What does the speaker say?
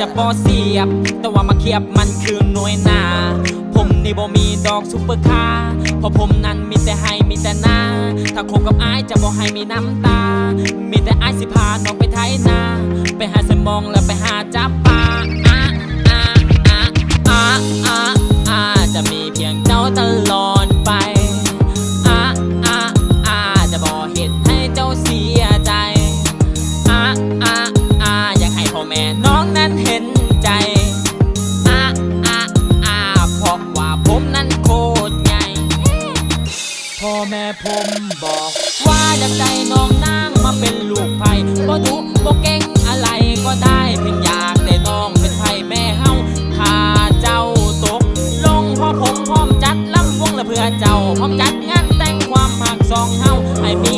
จะบ่เสียบ แต่ว่ามาเคียบมันคือหน่วยนา ผมนี่บ่มีดอกซุปเปอร์คาร์เพราะผมนั้นมีแต่ให้มีแต่หน้าถ้าคบกับอายจะบ่ให้มีน้ำตา มีแต่อายสิพาน้องไปไถนา ไปหาสมองแล้วไปหาจับปลาอะอะอะอะอะอะจะมีเพียงเจ้าตลอดไปอะอะอะจะบ่เห็นให้เจ้าเสียใจอะอะอะอยากให้พ่อแม่น้องนั้นเห็น แม่ผมบอก ว่าอยากได้น้องนางมาเป็นลูกไผ่บ่ดุบ่เก่งอะไรก็ได้เพียงอยากได้น้องเป็นไผ่แม่เฮาถ้าเจ้าตก ลงพ่อผมพร้อมจัดลำวงและเพื่อเจ้าพร้อมจัดงานแต่งความหักสองเฮาให้มี